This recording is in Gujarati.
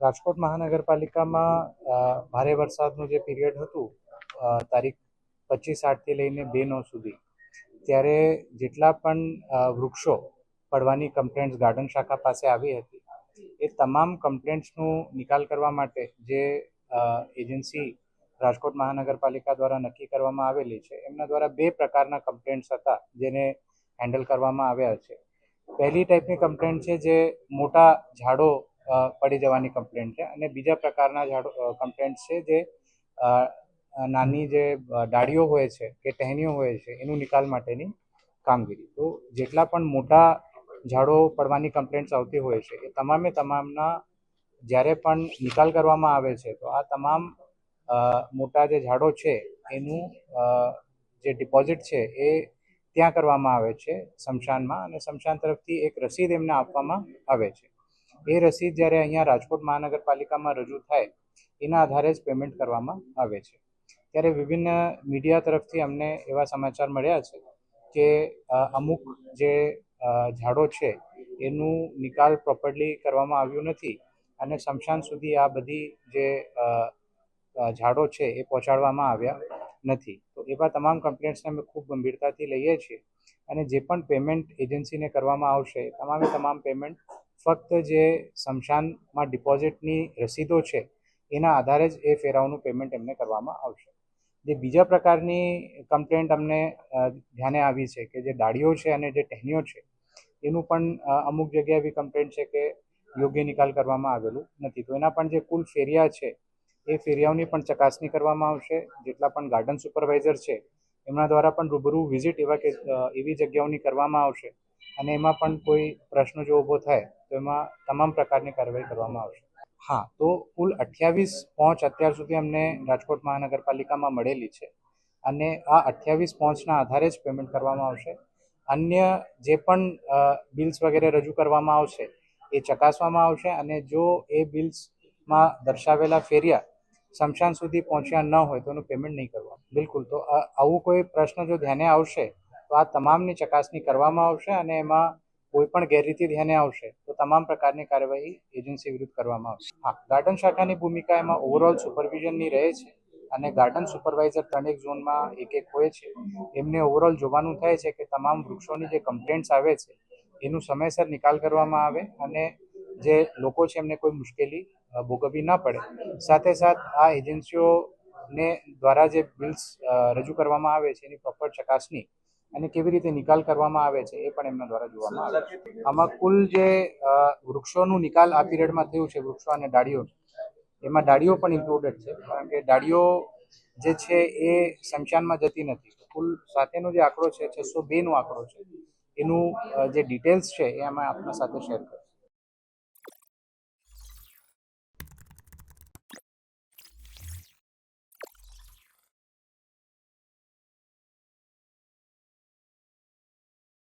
રાજકોટ મહાનગરપાલિકામાં ભારે વરસાદનું જે પીરિયડ હતું તારીખ પચીસ આઠથી લઈને બે નવ સુધી, ત્યારે જેટલા પણ વૃક્ષો પડવાની કમ્પ્લેન્ટ્સ ગાર્ડન શાખા પાસે આવી હતી, એ તમામ કમ્પ્લેન્ટ્સનું નિકાલ કરવા માટે જે એજન્સી રાજકોટ મહાનગરપાલિકા દ્વારા નક્કી કરવામાં આવેલી છે, એમના દ્વારા બે પ્રકારના કમ્પ્લેન્ટ્સ હતા, જેને હેન્ડલ કરવામાં આવ્યા છે. પહેલી ટાઈપની કમ્પ્લેન્ટ છે જે મોટા ઝાડો પડી જવાની કમ્પ્લેન્ટ છે. અને બીજા પ્રકારના ઝાડો કમ્પ્લેન્ટ છે જે નાની જે ડાળીઓ હોય છે કે ટહેનીઓ હોય છે, એનું નિકાલ માટેની કામગીરી. તો જેટલા પણ મોટા ઝાડો પડવાની કમ્પ્લેન્ટ્સ આવતી હોય છે, એ તમામે તમામના જ્યારે પણ નિકાલ કરવામાં આવે છે, તો આ તમામ મોટા જે ઝાડો છે, એનું જે ડિપોઝિટ છે, એ ત્યાં કરવામાં આવે છે, શમશાનમાં. અને શમશાન તરફથી એક રસીદ એમને આપવામાં આવે છે. એ રસીદ જ્યારે અહીંયા રાજકોટ મહાનગરપાલિકામાં રજૂ થાય, એના આધારે જ પેમેન્ટ કરવામાં આવે છે. ત્યારે વિભિન્ન મીડિયા તરફથી અમને એવા સમાચાર મળ્યા છે કે અમુક જે ઝાડો છે, એનું નિકાલ પ્રોપરલી કરવામાં આવ્યું નથી અને શમશાન સુધી આ બધી જે ઝાડો છે એ પહોંચાડવામાં આવ્યા નથી. તો એવા તમામ કમ્પ્લેન્ટ્સને અમે ખૂબ ગંભીરતાથી લઈએ છીએ અને જે પણ પેમેન્ટ એજન્સીને કરવામાં આવશે તમામે તમામ પેમેન્ટ ફક્ત જે શમશાનમાં ડિપોઝિટની રસીદો છે, એના આધારે જ એ ફેરાઓનું પેમેન્ટ એમને કરવામાં આવશે. જે બીજા પ્રકારની કમ્પ્લેન્ટ અમને ધ્યાને આવી છે કે જે ડાળીઓ છે અને જે ટહેનીઓ છે, એનું પણ અમુક જગ્યાએ એવી કમ્પ્લેન્ટ છે કે યોગ્ય નિકાલ કરવામાં આવેલું નથી. તો એના પણ જે કુલ ફેરિયા છે, એ ફેરિયાઓની પણ ચકાસણી કરવામાં આવશે. જેટલા પણ ગાર્ડન સુપરવાઇઝર છે, એમના દ્વારા પણ રૂબરૂ વિઝિટ એવા કે એવી જગ્યાઓની કરવામાં આવશે અને એમાં પણ કોઈ પ્રશ્ન જો ઊભો થાય તો એમાં તમામ પ્રકારની કાર્યવાહી કરવામાં આવશે. હા, તો કુલ અઠ્યાવીસ પહોંચ અત્યાર સુધી અમને રાજકોટ મહાનગરપાલિકામાં મળેલી છે. અને આ અઠ્યાવીસ પહોંચના આધારે જ પેમેન્ટ કરવામાં આવશે. અન્ય જે પણ બિલ્સ વગેરે રજૂ કરવામાં આવશે, એ ચકાસવામાં આવશે અને જો એ બિલ્સમાં દર્શાવેલા ફેરિયા શમશાન સુધી પહોંચ્યા ન હોય તો એનું પેમેન્ટ નહીં કરવાનું. બિલકુલ, તો આવું કોઈ પ્રશ્ન જો ધ્યાને આવશે, તો આ તમામની ચકાસણી કરવામાં આવશે અને એમાં કોઈ પણ ગેરરીતિ ધ્યાને આવશે, તો તમામ પ્રકારની કાર્યવાહી એજન્સી વિરુદ્ધ કરવામાં આવશે. હા, ગાર્ડન શાખાની ભૂમિકા એમાં ઓવરઓલ સુપરવિઝનની રહે છે અને ગાર્ડન સુપરવાઇઝર ત્રણેક ઝોનમાં એક એક હોય છે. એમને ઓવરઓલ જોવાનું થાય છે કે તમામ વૃક્ષોની જે કમ્પ્લેન્ટ્સ આવે છે, એનું સમયસર નિકાલ કરવામાં આવે અને જે લોકો છે એમને કોઈ મુશ્કેલી ભોગવવી ના પડે. સાથે સાથ આ એજન્સીઓને દ્વારા જે બિલ્સ રજૂ કરવામાં આવે છે એની પ્રોપર ચકાસણી અને કેવી રીતે નિકાલ કરવામાં આવે છે એ પણ એમના દ્વારા જોવામાં આવે છે. આમાં કુલ જે વૃક્ષોનું નિકાલ આ પીરિયડમાં થયું છે વૃક્ષો અને ડાળીઓ. એમાં ડાળીઓ પણ ઇન્ક્લુડેડ છે કારણ કે ડાળીઓ જે છે એ શમશાનમાં જતી નથી. કુલ સાથેનો જે આંકડો છે છસો બેનો આંકડો છે. એનું જે ડિટેલ્સ છે એ અમે આપના સાથે શેર કરીશું.